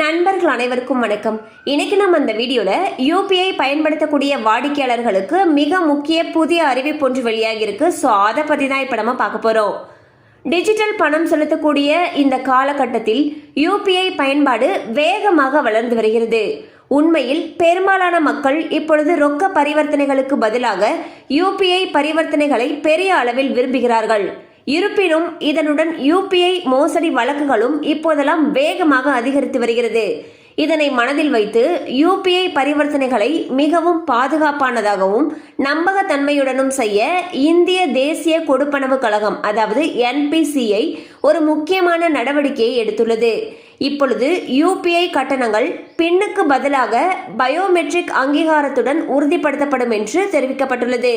நண்பர்கள் அனைவருக்கும் வணக்கம். இன்னைக்கு நம்ம இந்த வீடியோல யூபிஐ பயன்படுத்தக்கூடிய வாடிக்கையாளர்களுக்கு மிக முக்கிய புதிய அறிவிப்பு ஒன்று வெளியாகிருக்கு ஸோ அதை பத்தி தான் இப்போ நம்ம பார்க்க போறோம். டிஜிட்டல் பணம் செலுத்தக்கூடிய இந்த காலகட்டத்தில் யூபிஐ பயன்பாடு வேகமாக வளர்ந்து வருகிறது. உண்மையில் பெரும்பாலான மக்கள் இப்பொழுது ரொக்க பரிவர்த்தனைகளுக்கு பதிலாக யூபிஐ பரிவர்த்தனைகளை பெரிய அளவில் விரும்புகிறார்கள். இருப்பினும் இதனுடன் யூபிஐ மோசடி வழக்குகளும் இப்போதெல்லாம் வேகமாக அதிகரித்து வருகிறது. இதனை மனதில் வைத்து யூபிஐ பரிவர்த்தனைகளை மிகவும் பாதுகாப்பானதாகவும் நம்பகத்தன்மையுடனும் செய்ய இந்திய தேசிய கொடுப்பனவு கழகம் அதாவது என்பிசிஐ ஒரு முக்கியமான நடவடிக்கையை எடுத்துள்ளது. இப்பொழுது யூபிஐ கட்டணங்கள் பின்னுக்கு பதிலாக பயோமெட்ரிக் அங்கீகாரத்துடன் உறுதிப்படுத்தப்படும் என்று தெரிவிக்கப்பட்டுள்ளது.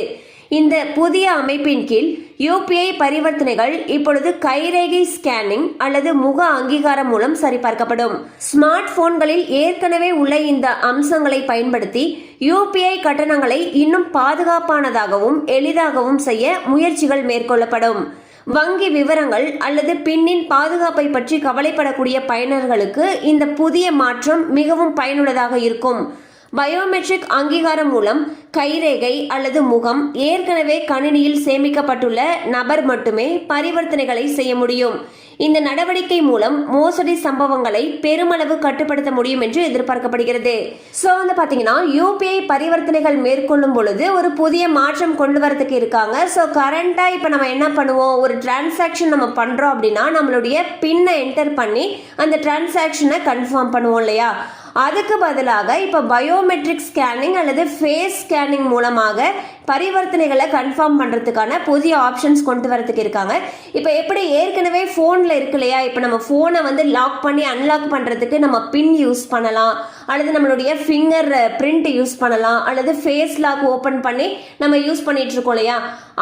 இந்த புதிய அமைப்பின் கீழ் யூபிஐ பரிவர்த்தனைகள் இப்பொழுது கைரேகை ஸ்கேனிங் அல்லது முக அங்கீகாரம் மூலம் சரிபார்க்கப்படும். ஸ்மார்ட் போன்களில் ஏற்கனவே உள்ள இந்த அம்சங்களை பயன்படுத்தி யூபிஐ கட்டணங்களை இன்னும் பாதுகாப்பானதாகவும் எளிதாகவும் செய்ய முயற்சிகள் மேற்கொள்ளப்படும். வங்கி விவரங்கள் அல்லது பின்னின் பாதுகாப்பை பற்றி கவலைப்படக்கூடிய பயனர்களுக்கு இந்த புதிய மாற்றம் மிகவும் பயனுள்ளதாக இருக்கும். பயோமெட்ரிக் அங்கீகாரம் மூலம் கைரேகை அல்லது முகம் ஏற்கனவே கணினியில் சேமிக்கப்பட்டுள்ள நபர் மட்டுமே பரிவர்த்தனைகளை செய்ய முடியும். இந்த நடவடிக்கை மூலம் மோசடி சம்பவங்களை பெருமளவு கட்டுப்படுத்த முடியும் என்று எதிர்பார்க்கப்படுகிறது. ஸோ வந்து பார்த்தீங்கன்னா யூபிஐ பரிவர்த்தனைகள் மேற்கொள்ளும் பொழுது ஒரு புதிய மாற்றம் கொண்டு வரதுக்கு இருக்காங்க. ஸோ கரண்டாக இப்போ நம்ம என்ன பண்ணுவோம்? ஒரு டிரான்சாக்ஷன் நம்ம பண்ணுறோம் அப்படின்னா நம்மளுடைய பின்னை என்டர் பண்ணி அந்த டிரான்சாக்ஷனை கன்ஃபார்ம் பண்ணுவோம் இல்லையா? அதுக்கு பதிலாக இப்போ பயோமெட்ரிக் ஸ்கேனிங் அல்லது ஃபேஸ் ஸ்கேனிங் மூலமாக பரிவர்த்தனைகளை கன்ஃபார்ம் பண்ணுறதுக்கான புதிய ஆப்ஷன்ஸ் கொண்டு வரதுக்கு இருக்காங்க. இப்போ எப்படி ஏற்கனவே ஃபோனில் இருக்கு இல்லையா? இப்போ நம்ம ஃபோனை வந்து லாக் பண்ணி அன்லாக் பண்ணுறதுக்கு நம்ம பின் யூஸ் பண்ணலாம். அல்லது நம்மளுடைய ஃபிங்கர் பிரிண்ட் யூஸ் பண்ணலாம். அல்லது ஃபேஸ் லாக் ஓப்பன் பண்ணி நம்ம யூஸ் பண்ணிட்டு இருக்கோம் இல்லையா?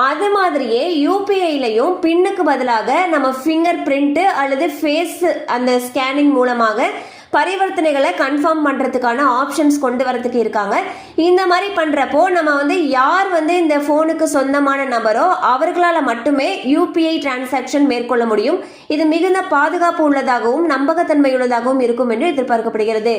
அது மாதிரியே யூபிஐலையும் பின்னுக்கு பதிலாக நம்ம ஃபிங்கர் பிரிண்ட்டு அல்லது ஃபேஸ் அந்த ஸ்கேனிங் மூலமாக பரிவர்த்தனைகளை கன்ஃபார்ம் பண்ணுறதுக்கான ஆப்ஷன்ஸ் கொண்டு வரதுக்கு இருக்காங்க. இந்த மாதிரி பண்ணுறப்போ நம்ம வந்து யார் வந்து இந்த ஃபோனுக்கு சொந்தமான நபரோ அவர்களால் மட்டுமே யூபிஐ டிரான்சாக்ஷன் மேற்கொள்ள முடியும். இது மிகுந்த பாதுகாப்பு உள்ளதாகவும் நம்பகத்தன்மை உள்ளதாகவும் இருக்கும் என்று எதிர்பார்க்கப்படுகிறது.